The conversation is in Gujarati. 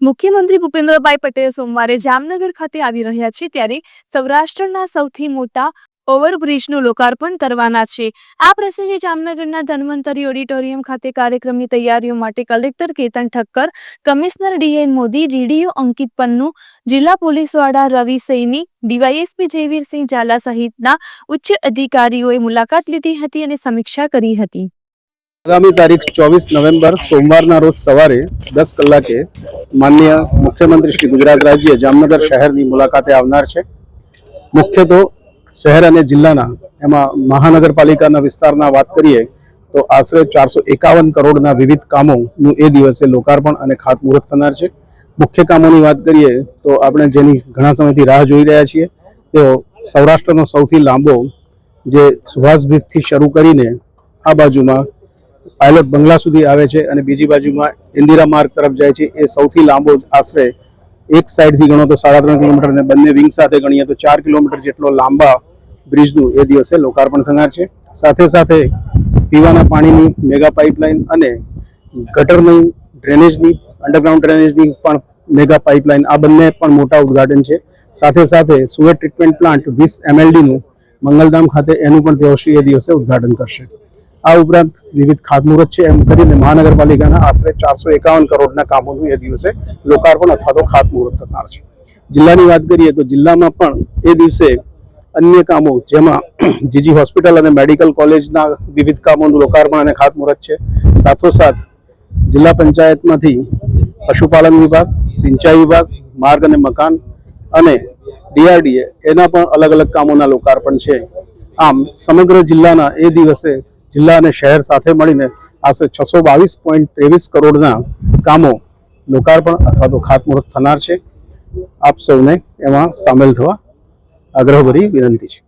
મુખ્યમંત્રી ભૂપેન્દ્રભાઈ પટેલ સોમવારે જામનગર ખાતે આવી રહ્યા છે ત્યારે સૌરાષ્ટ્રના સૌથી મોટા ઓવરબ્રિજનું લોકાર્પણ કરવાના છે. આ પ્રસંગે જામનગરના ધન્વંતરી ઓડિટોરિયમ ખાતે કાર્યક્રમની તૈયારીઓ માટે collector Ketan Thakkar, commissioner DN Modi, DDO Ankit Pannu, જિલ્લા પોલીસ વડા રવિ સૈની, ડીવાયએસપી જયવીરસિંહ ઝાલા સહિતના ઉચ્ચ અધિકારીઓએ મુલાકાત લીધી હતી અને સમીક્ષા કરી હતી. આગામી તારીખ ચોવીસ નવેમ્બર, સોમવારના રોજ સવારે દસ કલાકે માનનીય મુખ્યમંત્રી શ્રી ગુજરાત રાજ્ય જામનગર શહેરની મુલાકાતે આવનાર છે. મુખ્ય તો શહેર અને જિલ્લાના એમાં મહાનગરપાલિકાના વિસ્તારના વાત કરીએ તો આશરે ચારસો એકાવન કરોડના વિવિધ કામોનું એ દિવસે લોકાર્પણ અને ખાતમુહૂર્ત થનાર છે. મુખ્ય કામોની વાત કરીએ તો આપણે જેની ઘણા સમયથી રાહ જોઈ રહ્યા છીએ, તેઓ સૌરાષ્ટ્રનો સૌથી લાંબો જે સુભાષ શરૂ કરીને આ બાજુમાં પાયલોટ બંગલા સુધી આવે છે અને બીજી બાજુમાં ઇન્દિરા માર્ગ તરફ જાય છે. એ સૌથી લાંબો આશરે એક સાઈડથી ગણો તો સાડા ત્રણ કિલોમીટર અને બંને વિંગ સાથે ગણીએ તો ચાર કિલોમીટર જેટલો લાંબા બ્રિજનું એ દિવસે લોકાર્પણ થનાર છે. સાથે સાથે પીવાના પાણીની મેગા પાઇપલાઇન અને ગટરની ડ્રેનેજની, અંડરગ્રાઉન્ડ ડ્રેનેજની પણ મેગા પાઇપલાઇન આ બંને પણ મોટા ઉદ્ઘાટન છે. સાથે સાથે સુએટ ટ્રીટમેન્ટ પ્લાન્ટ વીસ એમએલડીનું મંગલધામ ખાતે એનું પણ તેઓ શ્રી એ દિવસે ઉદ્ઘાટન કરશે. આ ઉપરાંત વિવિધ ખાતમુહૂર્ત છે. એમ કરીને મહાનગરપાલિકાના આશરે ચારસો એકાવન કરોડના કામોનું એ દિવસે લોકાર્પણ અથવા તો ખાતમુહૂર્ત થનાર છે. જિલ્લાની વાત કરીએ તો જિલ્લામાં પણ એ દિવસે અન્ય કામો જેમાં જીજી હોસ્પિટલ અને મેડિકલ કોલેજના વિવિધ કામોનું લોકાર્પણ અને ખાતમુહૂર્ત છે. સાથોસાથ જિલ્લા પંચાયતમાંથી પશુપાલન વિભાગ, સિંચાઈ વિભાગ, માર્ગ અને મકાન અને ડીઆરડીએ એના પણ અલગ અલગ કામોના લોકાર્પણ છે. આમ સમગ્ર જિલ્લાના એ દિવસે જિલ્લા અને શહેર સાથે મળીને આશરે છસો બાવીસ પોઈન્ટ ત્રેવીસ કરોડના કામો લોકાર્પણ અથવા તો ખાતમુહૂર્ત થનાર છે. આપ સૌને એમાં સામેલ થવા આગ્રહભરી વિનંતી છે.